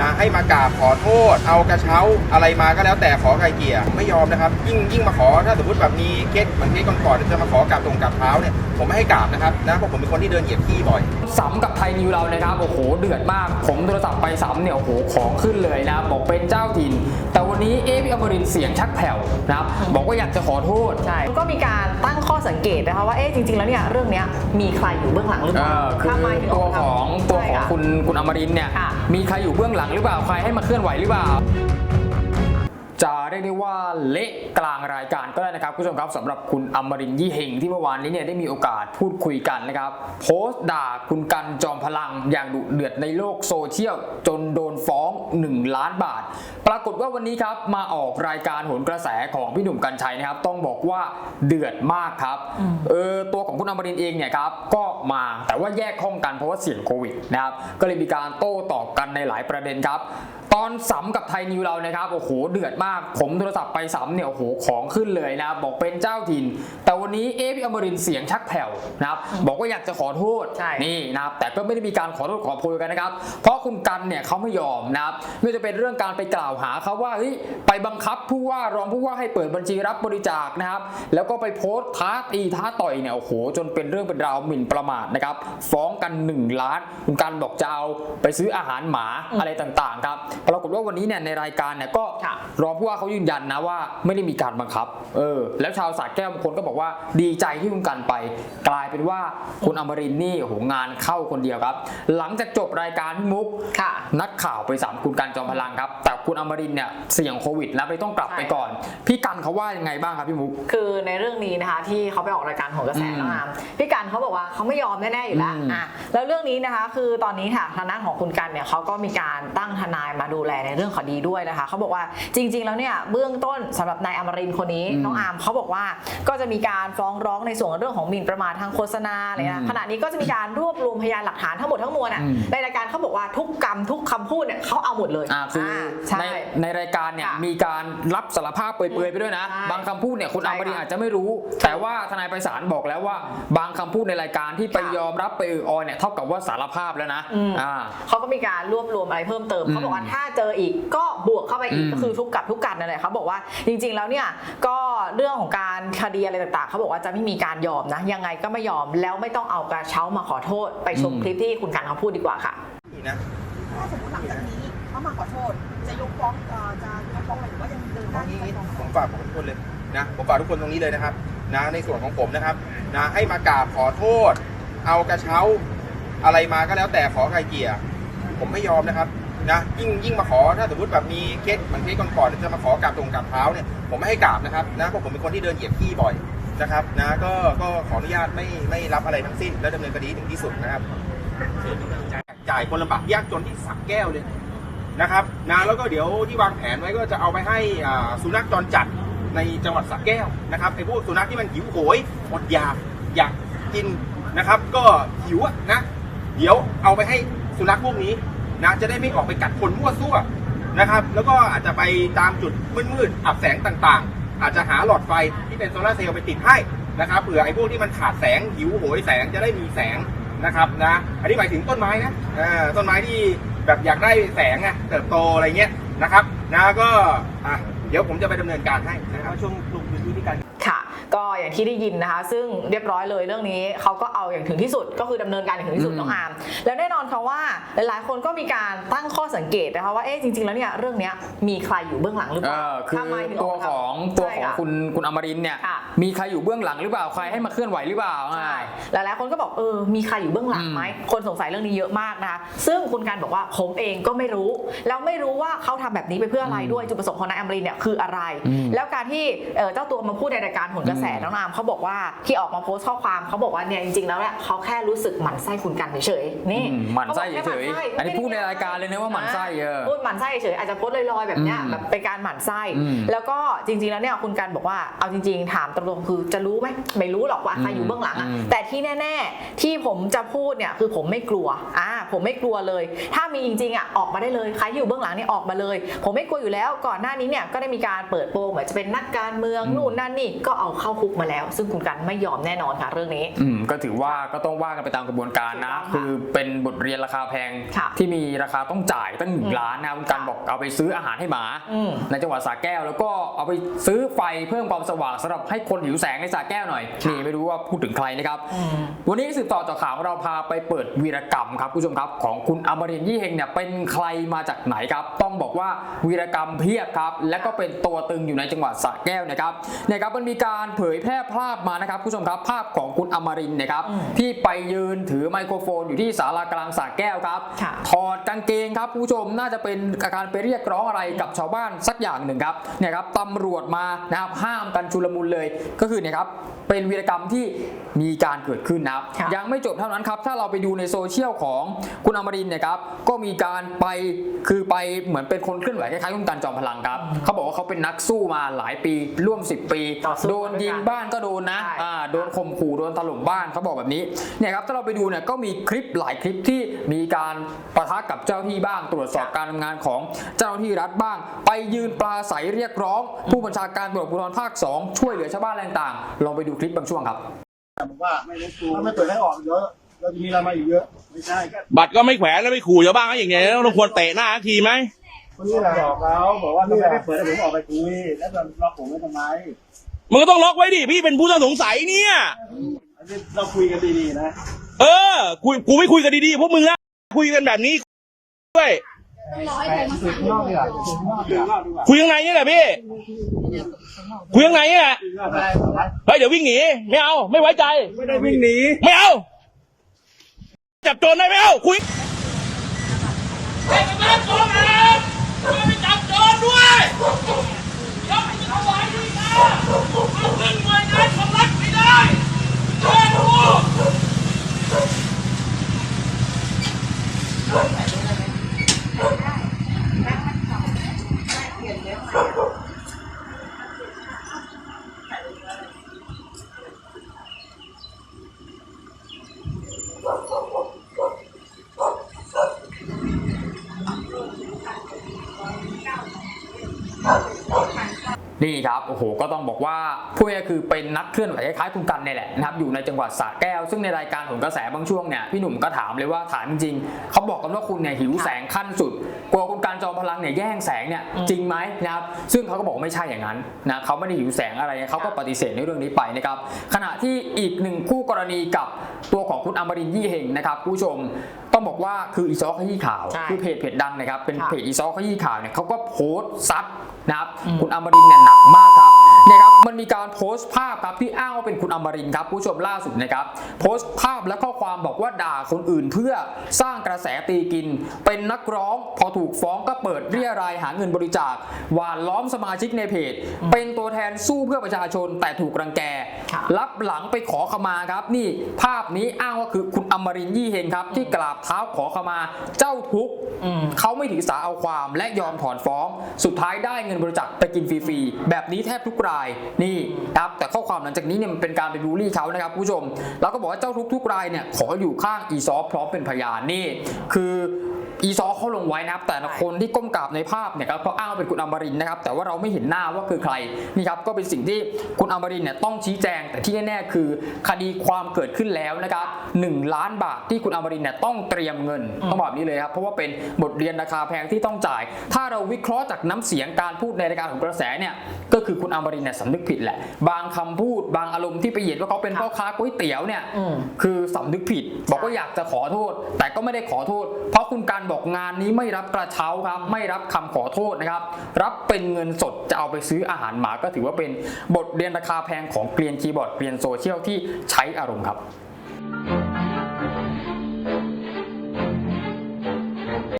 นะให้มากราบขอโทษ เอากระเช้าอะไรมาก็แล้วแต่ขอไกลเกลี่ยผมไม่ยอมนะครับ ยิ่งยิ่งมาขอถ้าสมมติแบบมีเคสเหมือนเคสก่อนๆจะมาขอกราบตรงกราบเท้าเนี่ยผมไม่ให้กราบนะครับนะเพราะผมเป็นคนที่เดินเหยียบขี้บ่อยสำกับไทยนิวเรานะครับโอ้โหเดือดมาก ผมโทรศัพท์ไปสำเนี่ยโอ้โหของขึ้นเลยนะบอกเป็นเจ้าถิ่น นนี้เอฟอมรินทร์เสียงชักแผ่วนะครับบอกว่าอยากจะขอโทษใช่ก็มีการตั้งข้อสังเกตนะคะว่าเอ๊ะจริง ๆ แล้วเนี่ยเรื่องเนี้ยมีใครอยู่เบื้องหลังหรือเปเอล่าอคือทำไมถึตัวกมาของทำตัวใช่ของค่ะคุณคุณอมรินทร์เนี่ยค่ะมีใครอยู่เบื้องหลังหรือเปล่าใครให้มาเคลื่อนไหวหรือเปล่า จะเรียกได้ว่าเละกลางรายการก็ได้นะครับคุณผู้ชมครับสำหรับคุณอมรินทร์ยี่เฮงที่เมื่อวานนี้เนี่ยได้มีโอกาสพูดคุยกันนะครับโพสต์ด่าคุณกันจอมพลังอย่างดุเดือดในโลกโซเชียล จนโดนฟ้อง 1 ล้านบาท ปรากฏว่าวันนี้ครับมาออกรายการโหนกระแสของพี่หนุ่มกัญชัยนะครับ ต้องบอกว่าเดือดมากครับเออตัวของคุณอมรินทร์เองเนี่ยครับก็มาแต่ว่าแยกห้องกันเพราะว่าเสี่ยงโควิดนะครับก็เลยมีการโต้ตอบกันในหลายประเด็นครับ ตอนสัมกับไทยนิวเรานะครับโอ้โหเดือดมาก ผมโทรศัพท์ไปสัมเนี่ยโอ้โหของขึ้นเลยนะครับบอกเป็นเจ้าถิ่น แต่วันนี้เอฟอมรินทร์เสียงชักแผ่วนะครับบอกว่าอยากจะขอโทษใช่นี่นะครับแต่ก็ไม่ได้มีการขอโทษขอโพยกันนะครับ เพราะคุณกันเนี่ยเขาไม่ยอมนะครับไม่ว่าจะเป็นเรื่องการไปกล่าวหาเขาว่าเฮ้ยไปบังคับผู้ว่ารองผู้ว่าให้เปิดบัญชีรับบริจาคนะครับ แล้วก็ไปโพสต์ท้าตีท้าต่อยเนี่ยโอ้โหจนเป็นเรื่องเป็นราวหมิ่นประมาทนะครับฟ้องกัน 1 ล้าน คุณกันบอกจะเอาไปซื้ออาหารหมาอะไรต่างๆครับปรากฏว่าวันนี้เนี่ยในรายการเนี่ยก็ค่ะรองผู้ว่าเขายืนยันนะว่าไม่ได้มีการบังคับ เออ แล้วชาวสระแก้วบางคนก็บอกว่าดีใจที่คุณกันไป กลายเป็นว่าคุณอมรินทร์นี่โอ้โหงานเข้าคนเดียวครับ หลังจากจบรายการพี่มุกค่ะนักข่าวไปสามคุณกันจอมพลังครับ แต่คุณอมรินทร์เนี่ยเสี่ยงโควิดแล้วเลยต้องกลับไปก่อน พี่กันเขาว่ายังไงบ้างครับพี่มุกคือในเรื่องนี้นะคะที่เขาไปออกรายการของกระแสอืมน้องอามพี่กันเขาบอกว่าเขาไม่ยอมแน่ๆอยู่แล้วอืมอะแล้วเรื่องนี้นะคะ คือตอนนี้ค่ะทางด้านของคุณกันเนี่ยเขาก็มีการตั้งทนายมาดูแลในเรื่องคดีด้วยนะคะเขาบอกว่าจริง ๆ แล้วเนี่ยเบื้องต้นสำหรับนายอมรินทร์คนนี้อืมน้องอามเขาบอกว่าก็จะมีการฟ้องร้องในส่วนเรื่องของหมิ่นประมาททางโฆษณาอะไรอืนะมขณะนี้ก็จะมีการรวบรวมพยานหลักฐานทั้งหมดทั้งมวลอะอืมในรายการเขาบอกว่าทุกกรรมทุกคำพูดเนี่ยเขาเอาหมดเลยอ่าคืออใช่ในในรายการเนี่ยค่ะมีการรับสารภาพเปรยๆไปด้วยนะใช่บางคำพูดเนี่ยคุณใช่อมรินทร์ค่ะอาจจะไม่รู้ แต่ว่าทนายไพศาลบอกแล้วว่า บางคำพูดในรายการที่ไปค่ะยอมรับไปเออออยเนี่ยเท่ากับว่าสารภาพแล้วนะอืมอ่าเขาก็มีการรวบรวมอะไรเพิ่มเติมอืมเขาบอกว่าถ้าเจออีกก็บวกเข้าไปอีกอืมก็คือทุกกับทุกกันนั่นแหละเขาบอกว่าจริง ๆ แล้วเนี่ยก็เรื่องของการคดีอะไรต่างๆเขาบอกว่าจะไม่มีการยอมนะ ยังไงก็ไม่ยอมแล้วไม่ต้องเอากระเช้ามาขอโทษ ไปชมอืมคลิปที่คุณกันเขาพูดดีกว่าค่ะนี่นะถ้าสมมติหลังจากนี้เขามาขอโทษ จะยกฟ้องเอ่อจะยกฟ้องอะไรหรือว่ายังเดินหตรน้างนี้ที่จะฟ้องผมฝากทุกคนเลยนะผมฝากทุกคนตรงนี้เลยนะครับนะในส่วนของผมนะครับนะให้มากราบขอโทษ เอากระเช้าอะไรมาก็แล้วแต่ขอไกลเกลี่ยผมไม่ยอมนะครับ นะยิ่งยิ่งมาขอถ้าสมมติแบบมีเคสเหมือนเคสก่อนๆจะมาขอกราบตรงกราบเท้าเนี่ยผมไม่ให้กราบนะครับนะเพราะผมเป็นคนที่เดินเหยียบขี้บ่อยนะครับนะก็ก็ขออนุญาตไม่ไม่รับอะไรทั้งสิ้น และดำเนินคดีถึงที่สุดนะครับจ่ายคนลำบากยากจนที่สักแก้วเลยนะครับนะแล้วก็เดี๋ยวที่วางแผนไว้ก็จะเอาไปให้สุนัขจรจัดในจังหวัดสระแก้วนะครับไอ้พวกสุนัขที่มันหิวโหยอดอยากอยากกินนะครับ ก็หิวอะนะเดี๋ยวเอาไปให้สุนัขพวกนี้ นะจะได้ไม่ออกไปกัดคนมั่วซั่วนะครับ แล้วก็อาจจะไปตามจุดมืดๆอับแสงต่างๆ อาจจะหาหลอดไฟที่เป็นโซลาร์เซลล์ไปติดให้นะครับเผื่อไอ้พวกที่มันขาดแสงหิวโหยแสงจะได้มีแสงนะครับนะอันนี้หมายถึงต้นไม้นะต้นไม้ที่แบบอยากได้แสงอะเติบโตอะไรเงี้ยนะครับนะก็อะเดี๋ยวผมจะไปดำเนินการให้นะครับช่วงลงพื้นที่ที่การ อย่างที่ได้ยินนะคะ ซึ่งเรียบร้อยเลยเรื่องนี้เขาก็เอาอย่างถึงที่สุด ก็คือดำเนินการอย่างถึงที่สุดอืมน้องอาร์มแล้วแน่นอนค่ะว่าหลายๆ คนก็มีการตั้งข้อสังเกตนะคะว่าเอ๊ะจริง ๆแล้วเนี่ยเรื่องเนี้ยมีใครอยู่เบื้องหลังหรือเปเอล่าอคือทำไมถึตัวกมาขทำองตัวใช่ของค่ะคุณคุณอมรินทร์เนี่ยค่ะมีใครอยู่เบื้องหลังหรือเปล่าใครให้มาเคลื่อนไหวหรือเปล่าใช่อ่าหลายๆคนก็บอกเออมีใครอยู่เบื้องหลังไหมคนสงสัยเรื่องนี้เยอะมากนะคะซึ่งคุณการบอกว่าผมเองก็ไม่รู้ แล้วไม่รู้ว่าเขาทำแบบนี้ไปเพื่ออะไรอืมด้วยจุดประสงค์ของนายอมรินทร์เนี่ยคืออะไรอืมแล้วการที่เอ่อเจ้าตัวมาพูดในรายการผลกระแสอืมน้องนามเขาบอกว่าที่ออกมาโพสต์ข้อความเขาบอกว่าเนี่ยจริงๆแล้วเนี่ยเขาแค่รู้สึกหมั่นไส้คุณกันเฉยๆนี่อืมหมั่นไส้ขาบอกเฉแค่ยหมั่ๆอันนี้พูดในรายการเลยนะว่าหมั่นไส้เออพูดหมั่นไส้เฉยๆอาจจะโพสต์ลอยๆแบบเนี้ยอืมแบบเป็นการหมั่นไส้อืมแล้วก็จริง ๆแล้วเนี่ยคุณกันบอกว่าเอาจริง ๆ ถามตรงๆคือจะรู้ไหมไม่รู้หรอกว่าใครอยู่เบื้องหลังอะอืมแต่ที่แน่ ๆที่ผมจะพูดเนี่ยคือผมไม่กลัวอ่าผมไม่กลัวเลย ถ้ามีจริงๆอะออกมาได้เลยใครที่อยู่เบื้องหลังเนี่ยออกมาเลย ผมไม่กลัวอยู่แล้วก่อนหน้านี้เนี่ยก็ได้มีการเปิดโปงเหมือนจะเป็นนักการเมืองอืมนู่นนั่นนี่ก็เอาเข้าคุกมาแล้ว ซึ่งคุณกันไม่ยอมแน่นอนค่ะเรื่องนี้ อืมก็ถือว่าก็ต้องว่ากันไปตามกระบวนการนะ ถูกต้องค่ะคือเป็นบทเรียนราคาแพง ค่ะที่มีราคาต้องจ่ายตั้งหนึ่งอืมล้านนะคุณกันบอกเอาไปซื้ออาหารให้หมา อืม ในจังหวัดสระแก้ว แล้วก็เอาไปซื้อไฟเพิ่มความสว่างสำหรับให้คนหิวแสงในสระแก้วหน่อยนี่ไม่รู้ว่าพูดถึงใครนะครับ อืม วันนี้สืบต่อจากข่าวของเราพาไปเปิดวีรกรรมครับผู้ชมครับ ของคุณอมรินทร์ยี่เฮงเนี่ยเป็นใครมาจากไหนครับ ต้องบอกว่าวีรกรรมเพียบครับ และก็เป็นตัวตึงอยู่ในจังหวัดสระแก้วนะครับเนี่ยครับมันมีการเผยแพร่ภาพมานะครับผู้ชมครับภาพของคุณอมรินทร์นะครับอืมที่ไปยืนถือไมโครโฟนอยู่ที่ศาลากลางสระแก้วครับค่ะถอดกางเกงครับผู้ชมน่าจะเป็นการไปเรียกร้องอะไรกับชาวบ้านสักอย่างหนึ่งครับเนี่ยครับตำรวจมานะครับห้ามกันชุลมุนเลย ก็คือเนี่ยครับเป็นวีรกรรมที่มีการเกิดขึ้นนะครับค่ะยังไม่จบเท่านั้นครับถ้าเราไปดูในโซเชียลของคุณอมรินทร์เนี่ยครับก็มีการไปคือไปเหมือนเป็นคนเคลื่อนไหวคล้ายๆคุณกันจอมพลังครับเขาบอกว่าเขาเป็นนักสู้มาหลายปีร่วม 10 ปีต่อสู้โดนยิงด้วยกันบ้านก็โดนนะใช่อ่าโดนข่มขู่โดนถล่มบ้านเขาบอกแบบนี้เนี่ยครับถ้าเราไปดูเนี่ยก็มีคลิปหลายคลิปที่มีการปะทะกับเจ้าหน้าที่บ้าง ตรวจสอบการทำงานของเจ้าหน้าที่รัฐบ้าง ไปยืนปลาใสเรียกร้อง ผู้บัญชาการตำรวจภูธรภาค 2 ช่วยเหลือชาวบ้านอะไรต่างๆลองไปดูคลิปบางช่วงครับบอกว่าถ้าไม่เปิดให้ออกเยอะเราจะมีอะไรมาอีกเยอะไม่ใช่ก็บัตรก็ไม่แขวนแล้วไม่ขู่ชาวบ้านเขาอย่างเงี้ยต้องควรเตะหน้าสักทีไหมคนนี้แหละบอกเราบอกว่าถ้าไม่ได้เปิดให้ผมออกไปคุยแล้วจะล็อกผมไว้ทำไม มันก็ต้องล็อกไว้ดิพี่เป็นผู้ต้องสงสัยเนี่ย อันนี้เราคุยกันดีๆนะ เออคุยกูไม่คุยกันดีๆพวกมึงนะคุยกันแบบนี้ด้วยคุยข้างนอกดีกว่าคุยข้างนอกดีกว่าคุยข้างในนี่แหละพี่คุยข้างในนี่แหละคุยข้างนอกได้ไหมเฮ้ยเดี๋ยววิ่งหนีไม่เอาไม่ไว้ใจ ไม่ได้วิ่งหนีไม่เอาจับโจรได้ไม่เอาคุย Thank you. นี่ครับโอ้โหก็ต้องบอกว่าผู้นี้คือเป็นนักเคลื่อนไหวคล้ายๆคุณกันเนี่ยแหละนะครับอยู่ในจังหวัดสระแก้ว ซึ่งในรายการของกระแสบางช่วงเนี่ยพี่หนุ่มก็ถามเลยว่าถามจริงๆเขาบอกกันว่าคุณเนี่ยหิวแสงขั้นสุดกลัวคุณการจอมพลังเนี่ยแย่งแสงเนี่ยจริงไหมนะครับซึ่งเขาก็บอกว่าไม่ใช่อย่างนั้นนะเขาไม่ได้หิวแสงอะไรเขาก็ปฏิเสธในเรื่องนี้ไปนะครับขณะที่อีกหนึ่งคู่กรณีกับตัวของคุณอมรินทร์ยี่เฮงนะครับผู้ชมต้องบอกว่าคืออีซอขยี้ข่าวใช่คือเพจเพจดังนะครับเป็นค่ะเพจอีซอขยี้ข่าวเนี่ยเขาก็โพสต์ซัด นะครับคุณอมรินเนี่ยหนักมากครับ มันมีการโพสต์ภาพครับที่อ้างว่าเป็นคุณอมรินครับผู้ชมล่าสุดนะครับโพสต์ภาพและข้อความบอกว่าด่าคนอื่นเพื่อสร้างกระแสตีกิน เป็นนักร้องพอถูกฟ้องก็เปิดเรียรายหาเงินบริจาคหวานล้อมสมาชิกในเพจ เป็นตัวแทนสู้เพื่อประชาชนแต่ถูกรังแก รับหลังไปขอขมาครับนี่ภาพนี้อ้างว่าคือคุณอมรินยี่เฮงครับ ที่กราบเท้าขอขมาเจ้าทุกเขาไม่ถือสาเอาความและยอมถอนฟ้อง สุดท้ายได้เงินบริจาคไปกินฟรีๆแบบนี้แทบทุกรายนี่ครับแต่ข้อความหลังจากนี้เนี่ยมันเป็นการไปบูลลี่เขานะครับคุณผู้ชม แล้วก็บอกว่าเจ้าทุกทุกรายเนี่ยขออยู่ข้างอีซอฟพร้อมเป็นพยานนี่ คือ อีซอเขาลงไว้นะครับ แต่ละคนที่ก้มกราบในภาพเนี่ยครับเขาอ้างว่าเป็นคุณอมรินทร์นะครับ แต่ว่าเราไม่เห็นหน้าว่าคือใครนี่ครับก็เป็นสิ่งที่คุณอมรินทร์เนี่ยต้องชี้แจง แต่ที่แน่ๆคือคดีความเกิดขึ้นแล้วนะครับ1ล้านบาทที่คุณอมรินทร์เนี่ยต้องเตรียมเงินต้องบอกแบบนี้เลยครับเพราะว่าเป็นบทเรียนราคาแพงที่ต้องจ่าย ถ้าเราวิเคราะห์จากน้ำเสียงการพูดในรายการของกระแสเนี่ยก็คือคุณอมรินทร์เนี่ยสำนึกผิดแหละ บางคำพูดบางอารมณ์ที่ไปเหยียดว่าเขาเป็นพ่อค้าก๋วยเตี๋ยวเนี่ยอืมคือสำนึกผิด บอกว่าอยากจะขอโทษ แต่ก็ไม่ได้ขอโทษ เพราะคุณการบอกงานนี้ไม่รับกระเช้าครับ ไม่รับคำขอโทษนะครับ รับเป็นเงินสดจะเอาไปซื้ออาหารหมาก็ถือว่าเป็นบทเรียนราคาแพงของเกลียนคีย์บอร์ดเกลียนโซเชียลที่ใช้อารมณ์ครับ